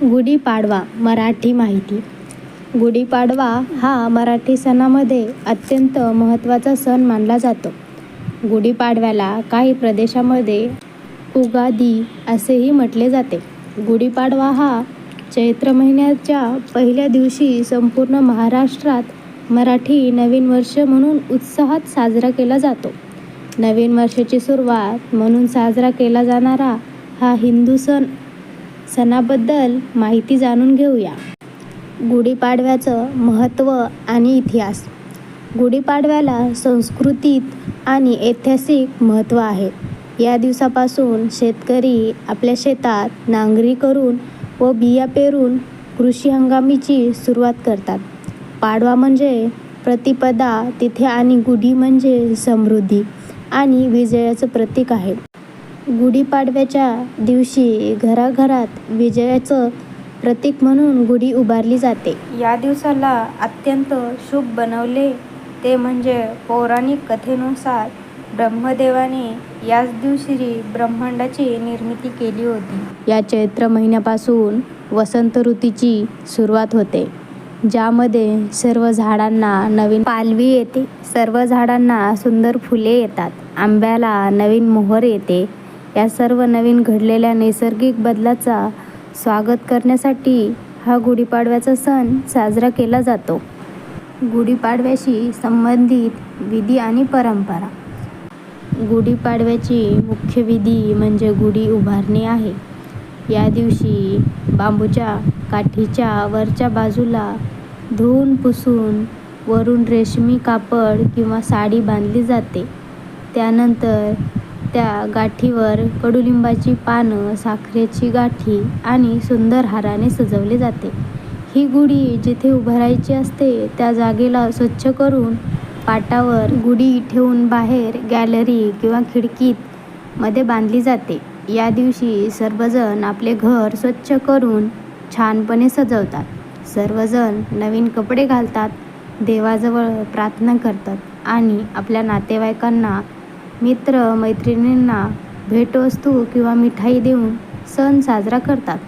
गुढीपाडवा मराठी माहिती. गुढीपाडवा हा मराठी सणामध्ये अत्यंत महत्त्वाचा सण मानला जातो. गुढीपाडव्याला काही प्रदेशामध्ये उगादी असेही म्हटले जाते. गुढीपाडवा हा चैत्र महिन्याच्या पहिल्या दिवशी संपूर्ण महाराष्ट्रात मराठी नवीन वर्ष म्हणून उत्साहात साजरा केला जातो. नवीन वर्षाची सुरुवात म्हणून साजरा केला जाणारा हा हिंदू सण सणाबद्दल माहिती जाणून घेऊया. गुढीपाडव्याचं महत्त्व आणि इतिहास. गुढीपाडव्याला संस्कृतीत आणि ऐतिहासिक महत्त्व आहे. या दिवसापासून शेतकरी आपल्या शेतात नांगरी करून व बिया पेरून कृषी हंगामीची सुरुवात करतात. पाडवा म्हणजे प्रतिपदा तिथे आणि गुढी म्हणजे समृद्धी आणि विजयाचं प्रतीक आहे. गुढीपाडव्याच्या दिवशी घराघरात विजयाचं प्रतीक म्हणून गुढी उभारली जाते. या दिवसाला अत्यंत शुभ बनवले. ते म्हणजे पौराणिक कथेनुसार ब्रह्मदेवाने याच दिवशी ब्रह्मांडाची निर्मिती केली होती. या चैत्र महिन्यापासून वसंत ऋतूची सुरुवात होते ज्यामध्ये सर्व झाडांना नवीन पालवी येते. सर्व झाडांना सुंदर फुले येतात. आंब्याला नवीन मोहर येते. या सर्व नवीन घडलेल्या नैसर्गिक बदलाचा स्वागत करण्यासाठी हा गुढीपाडव्याचा सण साजरा केला जातो. गुढीपाडव्याशी संबंधित विधी आणि परंपरा. गुढीपाडव्याची मुख्य विधी म्हणजे गुढी उभारणी आहे. या दिवशी बांबूच्या काठीच्या वरच्या बाजूला धुवून पुसून वरून रेशमी कापड किंवा साडी बांधली जाते. त्यानंतर त्या गाठीवर कडुलिंबाची पानं साखरेची गाठी आणि सुंदर हाराने सजवले जाते. ही गुढी जिथे उभारायची असते त्या जागेला स्वच्छ करून पाटावर गुढी ठेवून बाहेर गॅलरी किंवा खिडकीत मध्ये बांधली जाते. या दिवशी सर्वजण आपले घर स्वच्छ करून छानपणे सजवतात. सर्वजण नवीन कपडे घालतात देवाजवळ प्रार्थना करतात आणि आपल्या नातेवाईकांना मित्र मैत्रिणींना भेटवस्तू किंवा मिठाई देऊन सण साजरा करतात.